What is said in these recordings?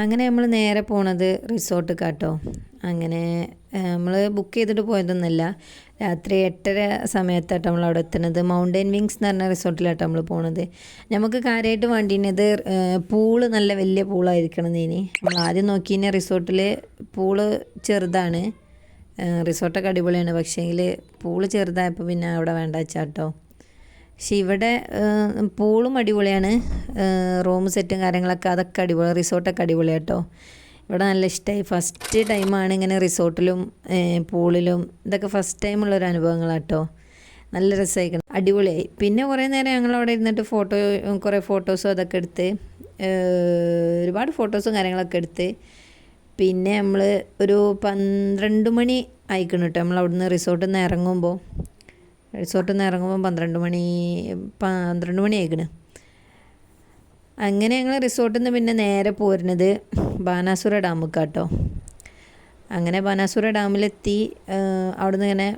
അങ്ങനെ നമ്മൾ നേരെ പോണത് റിസോർട്ട് കാട്ടോ അങ്ങനെ നമ്മൾ ബുക്ക് ചെയ്തിട്ട് പോയതൊന്നുമല്ല രാത്രി എട്ടര സമയത്തായിട്ടാണ് നമ്മൾ അവിടെ എത്തുന്നത്. മൗണ്ടൻ വിങ്സ് എന്ന് പറഞ്ഞ റിസോർട്ടിലാട്ടോ നമ്മൾ പോണത്. നമുക്ക് കാര്യമായിട്ട് വേണ്ടിയത് പൂൾ നല്ല വലിയ പൂളായിരിക്കണം ഇനി നമ്മൾ ആദ്യം നോക്കിയ റിസോർട്ടിൽ പൂൾ ചെറുതാണ്. റിസോർട്ടൊക്കെ അടിപൊളിയാണ്. പക്ഷേങ്കിൽ പൂൾ ചെറുതായപ്പോൾ പിന്നെ അവിടെ വേണ്ട വെച്ചാട്ടോ പക്ഷെ ഇവിടെ പൂളും അടിപൊളിയാണ്. റൂം സെറ്റും കാര്യങ്ങളൊക്കെ അതൊക്കെ അടിപൊളി റിസോർട്ടൊക്കെ അടിപൊളിയാട്ടോ ഇവിടെ നല്ല ഇഷ്ടമായി ഫസ്റ്റ് ടൈമാണ് ഇങ്ങനെ റിസോർട്ടിലും പൂളിലും ഇതൊക്കെ ഫസ്റ്റ് ടൈമുള്ളൊരു അനുഭവങ്ങളാട്ടോ നല്ല രസമായിരിക്കണം. അടിപൊളിയായി. പിന്നെ കുറേ നേരം ഞങ്ങൾ അവിടെ ഇരുന്നിട്ട് ഫോട്ടോ കുറേ ഫോട്ടോസും അതൊക്കെ എടുത്ത് ഒരുപാട് ഫോട്ടോസും കാര്യങ്ങളൊക്കെ എടുത്ത് പിന്നെ നമ്മൾ ഒരു പന്ത്രണ്ട് മണി ആയിക്കണം കേട്ടോ. നമ്മൾ അവിടുന്ന് റിസോർട്ടിൽ നിന്ന് ഇറങ്ങുമ്പോൾ റിസോർട്ടിൽ നിന്ന് ഇറങ്ങുമ്പോൾ പന്ത്രണ്ട് മണി പന്ത്രണ്ട് മണി ആയിക്കണ്. അങ്ങനെ ഞങ്ങൾ റിസോർട്ടിൽ നിന്ന് പിന്നെ നേരെ പോരുന്നത് ബാനാസുര ഡാമുക്കാട്ടോ കേട്ടോ അങ്ങനെ ബാനാസുര ഡാമിലെത്തി അവിടുന്ന് ഇങ്ങനെ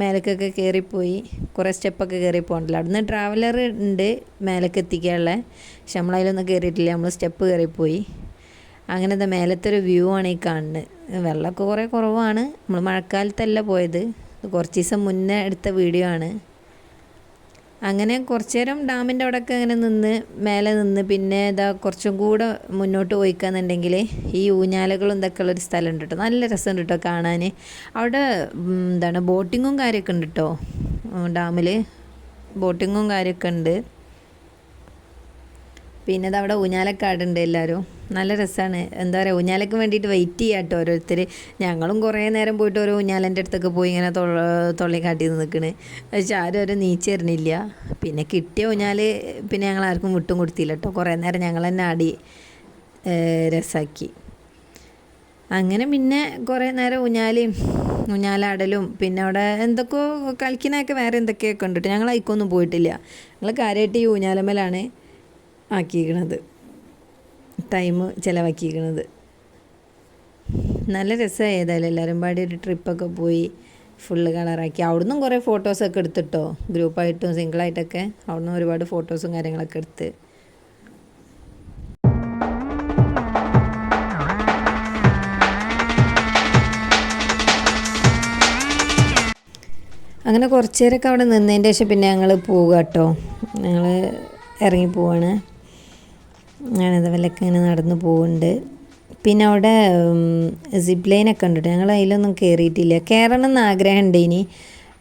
മേലക്കൊക്കെ കയറിപ്പോയി കുറേ സ്റ്റെപ്പൊക്കെ കയറി പോകണ്ടല്ലോ. അവിടുന്ന് ട്രാവലർ ഉണ്ട് മേലക്ക് എത്തിക്കാനുള്ള പക്ഷെ നമ്മളതിലൊന്നും കയറിയിട്ടില്ല നമ്മൾ സ്റ്റെപ്പ് കയറിപ്പോയി അങ്ങനത്തെ മേലത്തെ ഒരു വ്യൂ ആണ് ഈ കാണുന്നത്. വെള്ളമൊക്കെ കുറേ കുറവാണ്. നമ്മൾ മഴക്കാലത്തല്ല പോയത്. കുറച്ച് ദിവസം മുന്നേ എടുത്ത വീഡിയോ ആണ്. അങ്ങനെ കുറച്ച് നേരം ഡാമിന്റെ അവിടെയൊക്കെ അങ്ങനെ നിന്ന് മേലെ നിന്ന് പിന്നെ ഇതാ കുറച്ചും കൂടെ മുന്നോട്ട് പോയിക്കാന്നുണ്ടെങ്കിൽ ഈ ഊഞ്ഞാലകളും ഇതൊക്കെ ഉള്ളൊരു സ്ഥലമുണ്ട് കേട്ടോ. നല്ല രസമുണ്ട് കേട്ടോ കാണാൻ. അവിടെ എന്താണ് ബോട്ടിങ്ങും കാര്യമൊക്കെ ഉണ്ട് കേട്ടോ. ഡാമിൽ ബോട്ടിങ്ങും കാര്യമൊക്കെ ഉണ്ട്. പിന്നെ അവിടെ ഊഞ്ഞാലക്കാടുണ്ട് എല്ലാവരും. നല്ല രസമാണ് എന്താ പറയുക ഊഞ്ഞാലക്ക് വേണ്ടിയിട്ട് വെയിറ്റ് ചെയ്യാം കേട്ടോ ഓരോരുത്തർ ഞങ്ങളും കുറേ നേരം പോയിട്ട് ഓരോ ഊഞ്ഞാലന്റെ അടുത്തൊക്കെ പോയി ഇങ്ങനെ തൊള്ളി കാട്ടി നിൽക്കണ് പക്ഷെ ആരും ഒരു നീച്ചറിഞ്ഞില്ല പിന്നെ കിട്ടിയ ഊഞ്ഞാൽ പിന്നെ ഞങ്ങൾ ആർക്കും വിട്ടും കൊടുത്തില്ല കേട്ടോ കുറേ നേരം ഞങ്ങൾ തന്നെ ആടി രസാക്കി. അങ്ങനെ പിന്നെ കുറേ നേരം ഊഞ്ഞാലും ഊഞ്ഞാലാടലും പിന്നെ അവിടെ എന്തൊക്കെയോ കളിക്കുന്നതൊക്കെ വേറെ എന്തൊക്കെയൊക്കെ ഉണ്ട് കേട്ടോ ഞങ്ങൾ അയക്കൊന്നും പോയിട്ടില്ല. ഞങ്ങൾ കാര്യമായിട്ട് ഈ ഊഞ്ഞാലമ്മലാണ്. ആക്കിയിരിക്കണത്. ടൈം ചിലവാക്കിയിരിക്കണത്. നല്ല രസമായി ഏതായാലും എല്ലാവരും പാടി ഒരു ട്രിപ്പൊക്കെ പോയി ഫുള്ള് കളറാക്കി. അവിടുന്ന് കുറേ ഫോട്ടോസൊക്കെ എടുത്തിട്ടോ? ഗ്രൂപ്പായിട്ടും സിംഗിളായിട്ടൊക്കെ അവിടുന്ന് ഒരുപാട് ഫോട്ടോസും കാര്യങ്ങളൊക്കെ എടുത്ത്. അങ്ങനെ കുറച്ച് നേരമൊക്കെ അവിടെ നിന്നതിന്റെ ശേഷം പിന്നെ ഞങ്ങൾ പോവുക കേട്ടോ. ഞങ്ങൾ ഇറങ്ങി പോവാണ്. ഞാനത് വിലക്ക് ഇങ്ങനെ നടന്ന് പോകുന്നുണ്ട് പിന്നെ അവിടെ സിപ്പ് ലൈനൊക്കെ ഉണ്ട് ഞങ്ങൾ അതിലൊന്നും കയറിയിട്ടില്ല കയറണം എന്ന് ആഗ്രഹമുണ്ട് ഇനി.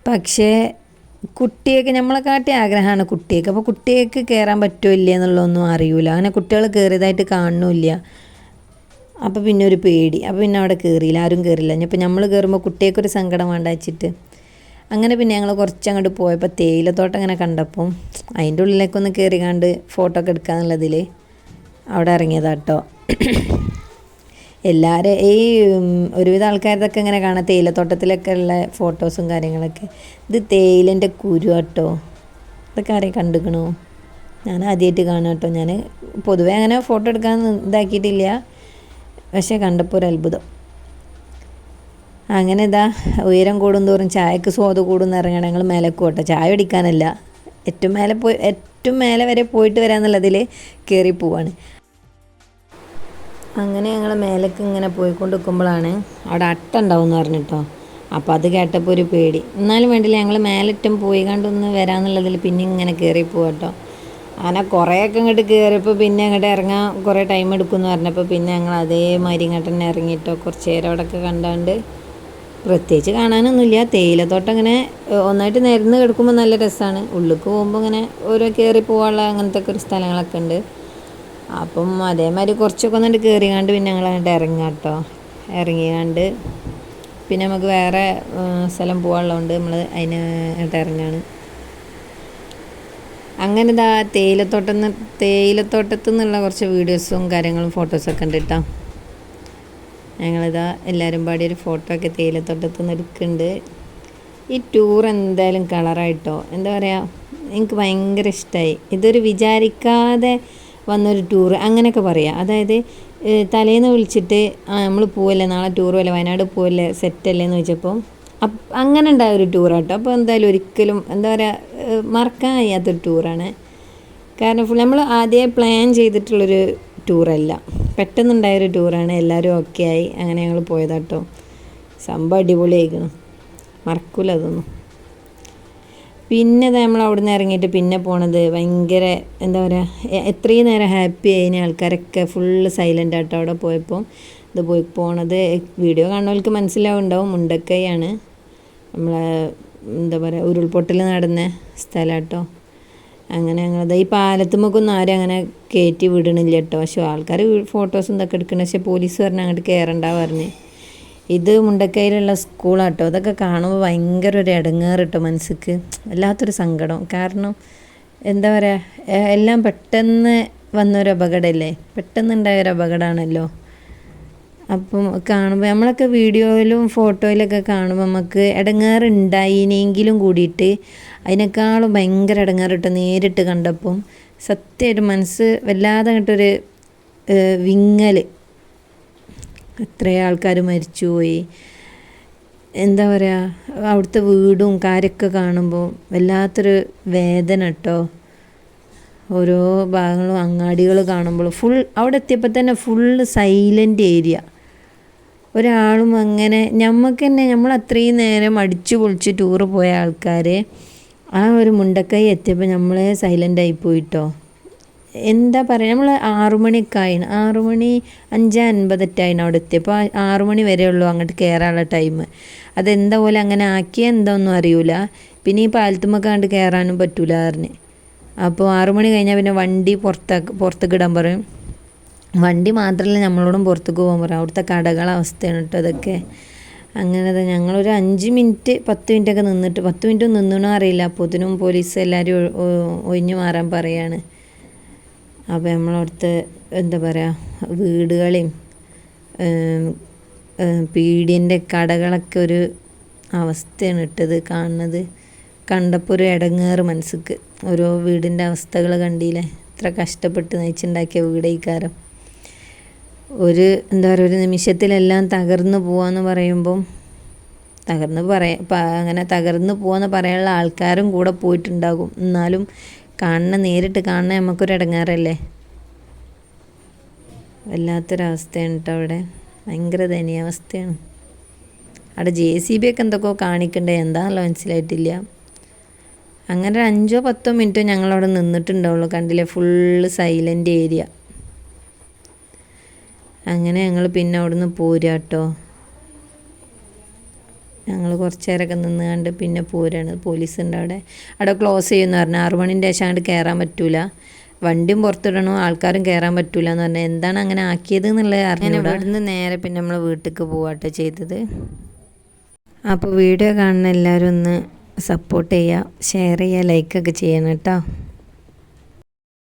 പക്ഷേ കുട്ടിയൊക്കെ നമ്മളെ കാട്ടി ആഗ്രഹമാണ് കുട്ടിയൊക്കെ. അപ്പോൾ കുട്ടിയൊക്കെ കയറാൻ പറ്റുമോ ഇല്ല എന്നുള്ളതൊന്നും അറിയില്ല അങ്ങനെ കുട്ടികൾ കയറിയതായിട്ട് കാണുന്നില്ല അപ്പോൾ പിന്നെ ഒരു പേടി. അപ്പോൾ പിന്നെ അവിടെ കയറിയില്ല ആരും കയറില്ല ഇനിയിപ്പോൾ നമ്മൾ കയറുമ്പോൾ കുട്ടിയൊക്കെ സങ്കടം വേണ്ട വെച്ചിട്ട്. അങ്ങനെ പിന്നെ ഞങ്ങൾ കുറച്ച് അങ്ങോട്ട് പോയപ്പോൾ തേയിലത്തോട്ടം അങ്ങനെ കണ്ടപ്പം അതിന്റെ ഉള്ളിലേക്കൊന്ന് കയറി കണ്ട് ഫോട്ടോ ഒക്കെ എടുക്കാന്നുള്ളതിൽ അവിടെ ഇറങ്ങിയതാട്ടോ എല്ലാവരും ഈ ഒരുവിധ ആൾക്കാരതൊക്കെ ഇങ്ങനെ കാണാം. തേയിലത്തോട്ടത്തിലൊക്കെ ഉള്ള ഫോട്ടോസും കാര്യങ്ങളൊക്കെ. ഇത് തേയിലന്റെ കുരു കേട്ടോ ഇതൊക്കെ ആരെയും കണ്ടുക്കണോ? ഞാൻ ആദ്യമായിട്ട് കാണാം കേട്ടോ ഞാൻ പൊതുവെ അങ്ങനെ ഫോട്ടോ എടുക്കാൻ ഇതാക്കിയിട്ടില്ല. പക്ഷേ കണ്ടപ്പോൾ ഒരു അത്ഭുതം. അങ്ങനെ ഇതാ ഉയരം കൂടുന്തോറും ചായക്ക് സ്വാദ് കൂടുന്ന ഇറങ്ങണം ഞങ്ങൾ മേലെ കൂട്ടോ ചായ അടിക്കാനല്ല ഏറ്റവും മേലെ പോയി ഏറ്റവും മേലെ വരെ പോയിട്ട് വരാമെന്നുള്ളതിൽ കയറി പോവാണ്. അങ്ങനെ ഞങ്ങൾ മേലേക്ക് ഇങ്ങനെ പോയിക്കൊണ്ട് നിൽക്കുമ്പോഴാണ് അവിടെ അട്ട ഉണ്ടാവും എന്ന് പറഞ്ഞിട്ടോ. അപ്പോൾ അത് കേട്ടപ്പോൾ ഒരു പേടി. എന്നാലും വേണ്ടില്ല ഞങ്ങൾ മേലറ്റം പോയി കണ്ടൊന്ന് വരാമെന്നുള്ളതിൽ പിന്നെ ഇങ്ങനെ കയറി പോകട്ടോ അങ്ങനെ കുറേയൊക്കെ ഇങ്ങോട്ട് കയറിയപ്പോൾ പിന്നെ അങ്ങോട്ട് ഇറങ്ങാൻ കുറേ ടൈം എടുക്കുമെന്ന് പറഞ്ഞപ്പോൾ പിന്നെ ഞങ്ങൾ അതേമാതിരി ഇങ്ങോട്ട് തന്നെ ഇറങ്ങിയിട്ടോ കുറച്ച് നേരം അവിടെയൊക്കെ കണ്ടാണ്ട് പ്രത്യേകിച്ച് കാണാനൊന്നുമില്ല. തേയിലത്തോട്ടം ഇങ്ങനെ ഒന്നായിട്ട് നിരന്ന് കിടക്കുമ്പോൾ നല്ല രസമാണ് ഉള്ളിലേക്ക് പോകുമ്പോൾ ഇങ്ങനെ ഓരോ കയറി പോകാനുള്ള അങ്ങനത്തെ ഒക്കെ ഒരു സ്ഥലങ്ങളൊക്കെ ഉണ്ട്. അപ്പം അതേമാതിരി കുറച്ചൊക്കെ ഒന്നിട്ട് കയറി കണ്ട് പിന്നെ ഞങ്ങൾ അങ്ങോട്ട് ഇറങ്ങാം കേട്ടോ ഇറങ്ങി കണ്ട് പിന്നെ നമുക്ക് വേറെ സ്ഥലം പോകാനുള്ളതുകൊണ്ട് നമ്മൾ അതിന് അങ്ങോട്ട് ഇറങ്ങാണ്. അങ്ങനെ ഇതാ തേയിലത്തോട്ടം തേയിലത്തോട്ടത്തു നിന്നുള്ള കുറച്ച് വീഡിയോസും കാര്യങ്ങളും ഫോട്ടോസൊക്കെ ഉണ്ട് കേട്ടോ ഞങ്ങളിതാ എല്ലാവരും പാടി ഒരു ഫോട്ടോ ഒക്കെ തേയിലത്തോട്ടത്ത് നിന്ന് എടുക്കുന്നുണ്ട് ഈ ടൂർ എന്തായാലും കളറായിട്ടോ? എന്താ പറയുക എനിക്ക് ഭയങ്കര ഇഷ്ടമായി ഇതൊരു വിചാരിക്കാതെ വന്നൊരു ടൂർ അങ്ങനെയൊക്കെ പറയാം. അതായത് തലേന്ന് വിളിച്ചിട്ട് ആ നമ്മൾ പോവല്ലേ? നാളെ ടൂർ പോലെ വയനാട് പോവല്ലേ? സെറ്റല്ലേ എന്ന് ചോദിച്ചപ്പോൾ അങ്ങനെ ഉണ്ടായ ഒരു ടൂറാട്ടോ അപ്പോൾ എന്തായാലും ഒരിക്കലും എന്താ പറയുക മറക്കാൻ കഴിയാത്തൊരു ടൂറാണ് കാരണം ഫുൾ നമ്മൾ ആദ്യമേ പ്ലാൻ ചെയ്തിട്ടുള്ളൊരു ടൂറല്ല പെട്ടെന്നുണ്ടായൊരു ടൂറാണ്. എല്ലാവരും ഓക്കെ ആയി അങ്ങനെ ഞങ്ങൾ പോയതാട്ടോ. സംഭവം അടിപൊളിയായിരിക്കണം മറക്കൂല അതൊന്നും. പിന്നെ നമ്മൾ അവിടെ നിന്ന് ഇറങ്ങിയിട്ട് പിന്നെ പോണത് ഭയങ്കര എന്താ പറയുക എത്രയും നേരം ഹാപ്പി ആയിന് ആൾക്കാരൊക്കെ ഫുള്ള് സൈലന്റ് ആട്ടോ അവിടെ പോയപ്പോൾ ഇത് പോയി പോണത് വീഡിയോ കാണുന്നവർക്ക് മനസ്സിലാവുണ്ടാവും. മുണ്ടക്കൈയാണ്. നമ്മളെ എന്താ പറയുക ഉരുൾപൊട്ടൽ നടന്ന സ്ഥലം കേട്ടോ അങ്ങനെ ഞങ്ങളത് ഈ പാലത്തുമ്മക്കൊന്നും ആരും അങ്ങനെ കയറ്റി വിടണില്ല കേട്ടോ പക്ഷെ ആൾക്കാർ ഫോട്ടോസ് എന്തൊക്കെ എടുക്കണം. പക്ഷെ പോലീസ് പറഞ്ഞ് അങ്ങോട്ട് കയറണ്ട പറഞ്ഞ്. ഇത് മുണ്ടക്കയിലുള്ള സ്കൂളാട്ടോ അതൊക്കെ കാണുമ്പോൾ ഭയങ്കര ഒരു ഇടങ്ങേറ് കേട്ടോ മനസ്സിക്ക്. വല്ലാത്തൊരു സങ്കടം. കാരണം എന്താ പറയുക എല്ലാം പെട്ടെന്ന് വന്നൊരു അപകടമല്ലേ പെട്ടെന്നുണ്ടായൊരു അപകടമാണല്ലോ അപ്പം കാണുമ്പോൾ നമ്മളൊക്കെ വീഡിയോയിലും ഫോട്ടോയിലൊക്കെ കാണുമ്പോൾ നമുക്ക് ഇടങ്ങേറുണ്ടായിനെങ്കിലും കൂടിയിട്ട് അതിനേക്കാളും ഭയങ്കര ഇടങ്ങേറിട്ട് നേരിട്ട് കണ്ടപ്പം സത്യമായിട്ട് മനസ്സ് വല്ലാതെ അങ്ങോട്ടൊരു വിങ്ങൽ എത്ര ആൾക്കാർ മരിച്ചുപോയി. എന്താ പറയുക അവിടുത്തെ വീടും കാര്യമൊക്കെ കാണുമ്പോൾ വല്ലാത്തൊരു വേദന കേട്ടോ ഓരോ ഭാഗങ്ങളും അങ്ങാടികൾ കാണുമ്പോൾ ഫുൾ അവിടെ എത്തിയപ്പോൾ തന്നെ ഫുള്ള് സൈലന്റ് ഏരിയ ഒരാളും അങ്ങനെ ഞമ്മക്ക് തന്നെ നമ്മൾ അത്രയും നേരം അടിച്ചു പൊളിച്ച് ടൂറ് പോയ ആൾക്കാർ ആ ഒരു മുണ്ടക്കൈ എത്തിയപ്പോൾ നമ്മളെ സൈലന്റ് ആയി പോയിട്ടോ. എന്താ പറയുക നമ്മൾ ആറുമണിയൊക്കെ ആയിന്. ആറുമണി അഞ്ച് അൻപതെറ്റായിന് അവിടെ എത്തിയപ്പോൾ ആറുമണി വരെ ഉള്ളൂ അങ്ങോട്ട് കയറാനുള്ള ടൈം അതെന്താ പോലെ അങ്ങനെ ആക്കിയ എന്താണെന്നും അറിയൂല. പിന്നെ ഈ പാലത്തുമ്മൊക്കെ കണ്ട് കയറാനും പറ്റൂല പറഞ്ഞ്. അപ്പോൾ ആറുമണി കഴിഞ്ഞാൽ പിന്നെ വണ്ടി പുറത്താക്ക് പുറത്തേക്ക് ഇടാൻ പറയും. വണ്ടി മാത്രമല്ല നമ്മളോടും പുറത്തേക്ക് പോകാൻ പറയും. അവിടുത്തെ കടകളെ അവസ്ഥയാണ് കേട്ടോ അതൊക്കെ അങ്ങനെ ഞങ്ങളൊരു അഞ്ച് മിനിറ്റ് പത്ത് മിനിറ്റൊക്കെ നിന്നിട്ട് പത്ത് മിനിറ്റ് നിന്നണോ അറിയില്ല. അപ്പോത്തിനും പോലീസ് എല്ലാവരും ഒഴിഞ്ഞു മാറാൻ പറയാണ്. അപ്പോൾ നമ്മളവിടുത്തെ എന്താ പറയുക വീടുകളെയും പീടിയന്റെ കടകളൊക്കെ ഒരു അവസ്ഥയാണ് ഇട്ടത് കാണുന്നത്. കണ്ടപ്പോൾ ഒരു ഇടങ്ങേറ് മനസ്സിക്ക് ഓരോ വീടിന്റെ അവസ്ഥകൾ കണ്ടില്ലേ? ഇത്ര കഷ്ടപ്പെട്ട് നയിച്ചുണ്ടാക്കിയ വീടേക്കാരം. ഒരു എന്താ പറയുക ഒരു നിമിഷത്തിലെല്ലാം തകർന്നു പോവാന്ന് പറയുമ്പം തകർന്ന് പറയ അങ്ങനെ തകർന്ന് പോവാന്ന് പറയാനുള്ള ആൾക്കാരും കൂടെ പോയിട്ടുണ്ടാകും. എന്നാലും കാണുന്ന നേരിട്ട് കാണുന്ന നമുക്കൊരു ഇടങ്ങാറല്ലേ? വല്ലാത്തൊരവസ്ഥയാണ് കേട്ടോ അവിടെ. ഭയങ്കര ദയനീയാവസ്ഥയാണ്. അവിടെ ജെ സി ബി ഒക്കെ എന്തൊക്കെയോ കാണിക്കണ്ടേ. എന്താണല്ലോ മനസ്സിലായിട്ടില്ല. അങ്ങനെ ഒരു അഞ്ചോ പത്തോ മിനിറ്റോ ഞങ്ങളവിടെ നിന്നിട്ടുണ്ടാവുള്ളൂ. കണ്ടില്ലേ? Full silent area. അങ്ങനെ ഞങ്ങൾ പിന്നെ അവിടുന്ന് പോരുക കേട്ടോ ഞങ്ങൾ കുറച്ച് നേരമൊക്കെ നിന്ന് കണ്ട് പിന്നെ പോരാണ്. പോലീസ് ഉണ്ട് അവിടെ. അവിടെ ക്ലോസ് ചെയ്യുമെന്ന് പറഞ്ഞു. ആറു മണിന്റെ ശേഷം അങ്ങോട്ട് കയറാൻ പറ്റൂല. വണ്ടിയും പുറത്തിടണോ. ആൾക്കാരും കയറാൻ പറ്റൂല എന്ന് പറഞ്ഞാൽ എന്താണ് അങ്ങനെ ആക്കിയത് എന്നുള്ളത് അറിഞ്ഞു ഇവിടുന്ന് നേരെ പിന്നെ നമ്മൾ വീട്ടിലേക്ക് പോവാട്ടോ ചെയ്തത്. അപ്പോൾ വീഡിയോ കാണുന്ന എല്ലാവരും ഒന്ന് സപ്പോർട്ട് ചെയ്യുക ഷെയർ ചെയ്യുക ലൈക്കൊക്കെ ചെയ്യണം കേട്ടോ.